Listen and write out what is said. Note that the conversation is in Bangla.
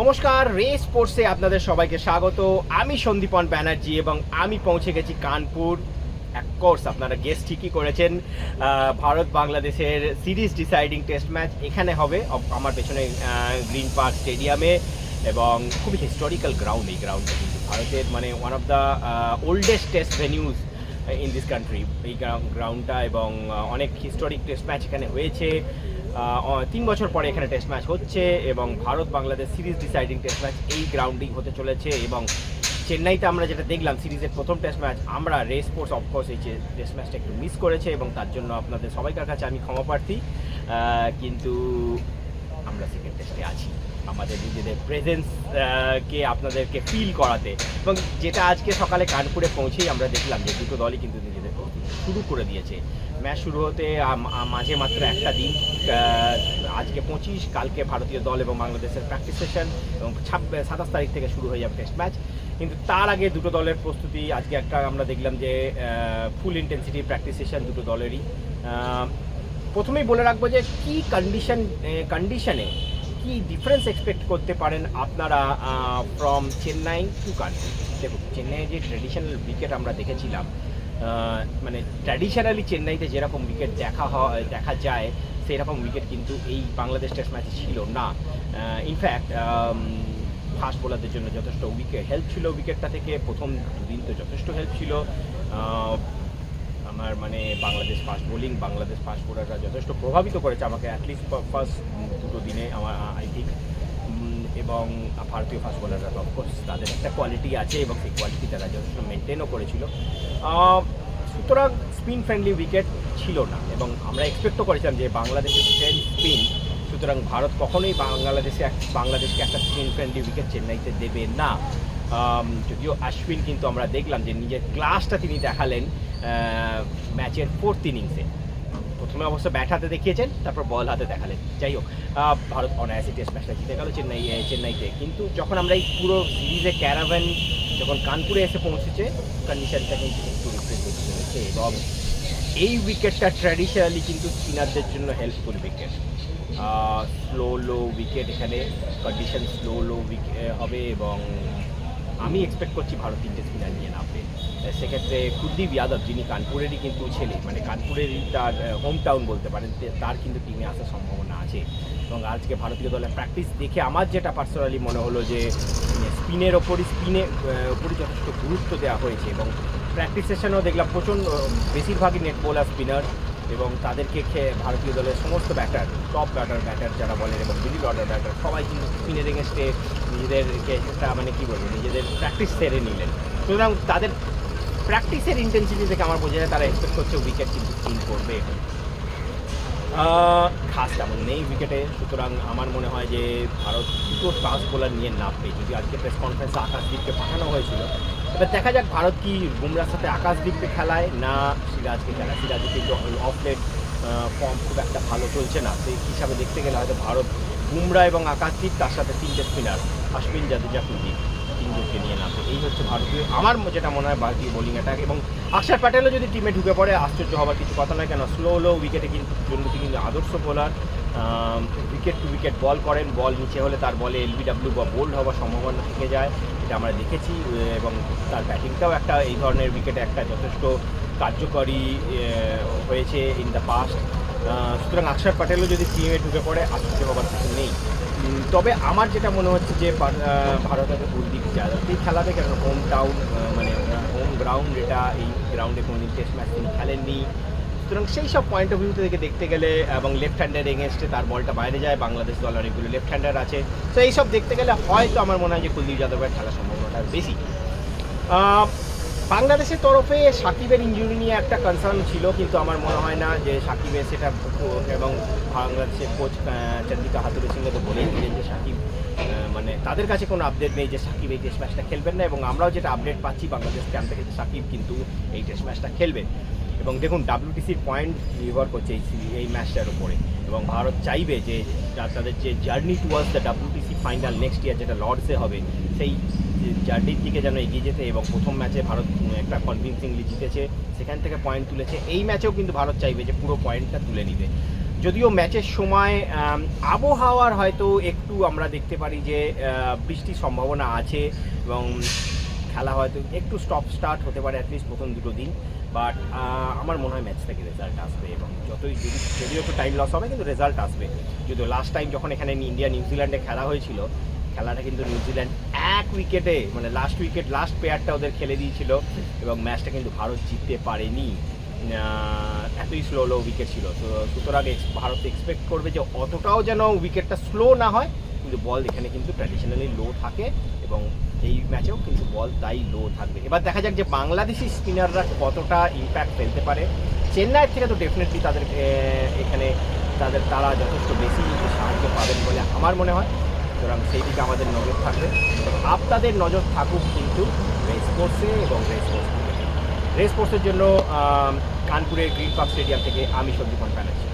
নমস্কার, রে স্পোর্টসে আপনাদের সবাইকে স্বাগত। আমি সন্দীপন ব্যানার্জি এবং আমি পৌঁছে গেছি কানপুর। কোর্স আপনারা গেস্ট ঠিকই করেছেন ভারত বাংলাদেশের সিরিজ ডিসাইডিং টেস্ট ম্যাচ এখানে হবে আমার পেছনে গ্রিন পার্ক স্টেডিয়ামে এবং খুবই হিস্টোরিক্যাল গ্রাউন্ড এই গ্রাউন্ডটা কিন্তু ভারতের মানে one of the oldest test venues in this country এই গ্রাউন্ডটা এবং অনেক হিস্টোরিক টেস্ট ম্যাচ এখানে হয়েছে। তিন বছর পরে এখানে টেস্ট ম্যাচ হচ্ছে এবং Bharat Bangladesh series deciding test match এই গ্রাউন্ডেই হতে চলেছে এবং চেন্নাইতে আমরা যেটা দেখলাম সিরিজের প্রথম টেস্ট ম্যাচ আমরা রেস স্পোর্টস অফকোর্স এই যে টেস্ট ম্যাচটা একটু মিস করেছে এবং তার জন্য আপনাদের সবাইকার কাছে আমি ক্ষমা প্রার্থী। কিন্তু আমরা সেকেন্ড টেস্টে আছি আমাদের নিজেদের প্রেজেন্স কে আপনাদেরকে ফিল করাতে। এবং যেটা আজকে সকালে কানপুরে পৌঁছেই আমরা দেখলাম যে দুটো দলই কিন্তু নিজেদের শুরু করে দিয়েছে। ম্যাচ শুরু হতে মাঝে মাত্র একটা দিন আজকে পঁচিশ, কালকে ভারতীয় দল এবং বাংলাদেশের প্র্যাকটিস সেশন এবং ছাব্বিশ সাতাশ তারিখ থেকে শুরু হয়ে যাবে টেস্ট ম্যাচ কিন্তু তার আগে দুটো দলের প্রস্তুতি, আজকে একটা আমরা দেখলাম যে ফুল ইন্টেন্সিটি প্র্যাকটিস সেশন দুটো দলেরই। প্রথমেই বলে রাখব যে, কি কন্ডিশন কন্ডিশনে কি ডিফারেন্স এক্সপেক্ট করতে পারেন আপনারা ফ্রম চেন্নাই টু কানপুর? দেখুন, চেন্নাইয়ের যে ট্র্যাডিশনাল উইকেট আমরা দেখেছিলাম মানে ট্র্যাডিশনালি চেন্নাইতে যেরকম উইকেট দেখা হয়, দেখা যায় সেই রকম উইকেট কিন্তু এই বাংলাদেশ টেস্ট ম্যাচে ছিল না। ইনফ্যাক্ট ফাস্ট বোলারদের জন্য যথেষ্ট উইকেট হেল্প ছিল উইকেটটা থেকে। প্রথম দুদিন তো যথেষ্ট হেল্প ছিল। আমার মানে Bangladesh fast bowling Bangladesh fast বোলাররা যথেষ্ট প্রভাবিত করেছে আমাকে অ্যাটলিস্ট ফার্স্ট দুটো দিনে আমার আই থিঙ্ক এবং ভারতীয় ফাস্ট বোলাররা তো অফকোর্স তাদের একটা কোয়ালিটি আছে এবং সেই কোয়ালিটি তারা যথেষ্ট মেনটেনও করেছিল। সুতরাং স্পিন ফ্রেন্ডলি উইকেট ছিল না এবং আমরা এক্সপেক্টও করেছিলাম যে বাংলাদেশের স্ট্রেন্থ স্পিন সুতরাং ভারত কখনোই বাংলাদেশে বাংলাদেশকে একটা স্পিন ফ্রেন্ডলি উইকেট চেন্নাইতে দেবে না। যদিও আশ্বিন কিন্তু আমরা দেখলাম যে নিজের ক্লাসটা তিনি দেখালেন ম্যাচের ফোর্থ ইনিংসে প্রথমে অবশ্য ব্যাট হাতে দেখিয়েছেন, তারপর বল হাতে দেখালেন। যাই হোক ভারত অনায়াসে টেস্ট ম্যাচটা জিতে গেল চেন্নাই চেন্নাইতে। কিন্তু যখন আমরা এই পুরো সিরিজে ক্যারাভ্যান যখন কানপুরে এসে পৌঁছেছে কন্ডিশনটা কিন্তু একটু রিফ্রেশ এবং এই উইকেটটা ট্র্যাডিশনালি কিন্তু স্পিনারদের জন্য helpful wicket slow low wicket এখানে কন্ডিশন স্লো লো উইকেট হবে এবং আমি এক্সপেক্ট করছি ভারত তিনটে স্পিনার নিয়ে নামবে। সেক্ষেত্রে কুলদীপ যাদব, যিনি কানপুরেরই কিন্তু ছেলে মানে কানপুরেরই তার হোম টাউন বলতে পারেন তার কিন্তু টিমে আসার সম্ভাবনা আছে। এবং আজকে ভারতীয় দলের প্র্যাকটিস দেখে আমার যেটা পার্সোনালি মনে হলো যে স্পিনের ওপরই স্পিনে ওপরই যথেষ্ট গুরুত্ব দেওয়া হয়েছে এবং প্র্যাকটিস সেশনেও দেখলাম প্রচণ্ড, বেশিরভাগই নেট বোলার স্পিনার এবং তাদেরকে খেয়ে ভারতীয় দলের সমস্ত ব্যাটার টপ ব্যাটার ব্যাটার যারা বলেন এবং মিডিল অর্ডার ব্যাটার সবাই কিন্তু স্পিনের এগেনস্টে নিজেদেরকে একটা মানে কী বলব, নিজেদের প্র্যাকটিস সেরে নিলেন। সুতরাং তাদের প্র্যাকটিসের ইন্টেন্সিটি থেকে আমার বোঝা যায় তারা এক্সপেক্ট করছে উইকেট কিন্তু স্পিন করবে। খাস তেমন নেই উইকেটে সুতরাং আমার মনে হয় যে ভারত দুটো ফাস্ট বোলার নিয়ে নামবে যদি আজকে প্রেস কনফারেন্সে আকাশদীপকে পাঠানো হয়েছিল, এবার দেখা যাক ভারত কি বুমরার সাথে আকাশদীপকে খেলায় না সিরাজকে খেলায়। সিরাজের কিন্তু অফলেট ফর্ম খুব একটা ভালো চলছে না। সেই হিসাবে দেখতে গেলে হয়তো ভারত বুমরা এবং আকাশদীপ তার সাথে তিনটে স্পিনার অশ্বিন জাদেজা কুলদীপ তিনজনকে নিয়ে নামবে এই হচ্ছে ভারতীয়, আমার যেটা মনে হয় ভারতীয় বোলিং অ্যাটাক এবং অক্ষর প্যাটেলও যদি টিমে ঢুকে পড়ে, আশ্চর্য হওয়ার কিছু কথা নয় কেন স্লো লো উইকেটে কিন্তু জন্য তিনি কিন্তু আদর্শ bowler wicket to wicket ball করেন বল নিচে হলে তার বলে এলবিডাব্লিউ বা বোল্ড হওয়ার সম্ভাবনা থেকে যায়, এটা আমরা দেখেছি এবং তার ব্যাটিংটাও একটা, এই ধরনের উইকেটে একটা যথেষ্ট কার্যকরী হয়েছে ইন দ্য পাস্ট সুতরাং অক্ষর প্যাটেলও যদি টিমে ঢুকে পড়ে আশ্চর্য হওয়ার কিছু নেই। তবে আমার যেটা মনে হচ্ছে যে পা- আহ, ভারত হবে কুলদীপ যাদবকেই খেলাবে কারণ হোম টাউন মানে হোম গ্রাউন্ড এটা এই গ্রাউন্ডে কোনোদিন টেস্ট ম্যাচ তিনি খেলেননি। সুতরাং সেই সব পয়েন্ট অফ ভিউ থেকে দেখতে গেলে এবং লেফট হ্যান্ডের এগেনস্টে তার বলটা বাইরে যায় বাংলাদেশ দল অনেকগুলো লেফট হ্যান্ডার আছে। তো এইসব দেখতে গেলে হয়তো আমার মনে হয় যে কুলদীপ যাদবের খেলার সম্ভাবনাটা বেশি। বাংলাদেশের তরফে সাকিবের ইঞ্জুরি নিয়ে একটা কনসার্ন ছিল, কিন্তু আমার মনে হয় না যে সাকিবের সেটা এবং বাংলাদেশের কোচ চন্দ্রিকা হাতুরু সিংহ তো বলেই দিলেন যে সাকিব মানে তাদের কাছে কোনো আপডেট নেই যে সাকিব এই টেস্ট ম্যাচটা খেলবেন না এবং আমরাও যেটা আপডেট পাচ্ছি বাংলাদেশ ক্যাম্প থেকে যে সাকিব কিন্তু এই টেস্ট ম্যাচটা খেলবে। এবং দেখুন ডাব্লিউটিসির পয়েন্ট নির্ভর করছে এই এই ম্যাচটার উপরে। এবং ভারত চাইবে যে তাদের যে journey towards the WTC final next year যেটা লর্ডসে হবে, সেই জার্নির দিকে যেন এগিয়ে যেতে এবং প্রথম ম্যাচে ভারত একটা কনভিনসিংলি জিতেছে, সেখান থেকে পয়েন্ট তুলেছে। এই ম্যাচেও কিন্তু ভারত চাইবে যে পুরো পয়েন্টটা তুলে নিতে। যদিও ম্যাচের সময় আবহাওয়ার হয়তো একটু আমরা দেখতে পারি যে বৃষ্টির সম্ভাবনা আছে এবং খেলা হয়তো একটু স্টপ স্টার্ট হতে পারে অ্যাটলিস্ট প্রথম দুটো দিন। বাট আমার মনে হয় ম্যাচ থেকে রেজাল্ট আসবে এবং যতই যদি, যদিও একটু টাইম লস হবে, কিন্তু রেজাল্ট আসবে। যদিও লাস্ট টাইম যখন এখানে ইন্ডিয়া নিউজিল্যান্ডে খেলা হয়েছিল খেলাটা কিন্তু নিউজিল্যান্ড এক উইকেটে মানে লাস্ট উইকেট লাস্ট পেয়ারটা ওদের খেলে দিয়েছিল এবং ম্যাচটা কিন্তু ভারত জিততে পারেনি। এতই স্লো লো উইকেট ছিল। তো সুতরাং ভারত এক্সপেক্ট করবে যে অতটাও যেন উইকেটটা স্লো না হয়, কিন্তু বল এখানে কিন্তু ট্র্যাডিশনালি লো থাকে এবং এই ম্যাচেও কিন্তু বল তাই লো থাকবে। এবার দেখা যাক যে বাংলাদেশি স্পিনাররা কতটা ইম্প্যাক্ট ফেলতে পারে। চেন্নাইয়ের থেকে তো ডেফিনেটলি তাদের এখানে তাদের তারা যথেষ্ট বেশি সাহায্য পাবেন বলে আমার মনে হয়। সুতরাং সেই দিকে আমাদের নজর থাকবে। আপনাদের নজর থাকুক কিন্তু রেস কোর্সে এবং রেস কোর্স রেস কোর্সের জন্য কানপুরের গ্রিন পার্ক স্টেডিয়াম থেকে আমি সঞ্জীবন ব্যানার্জি।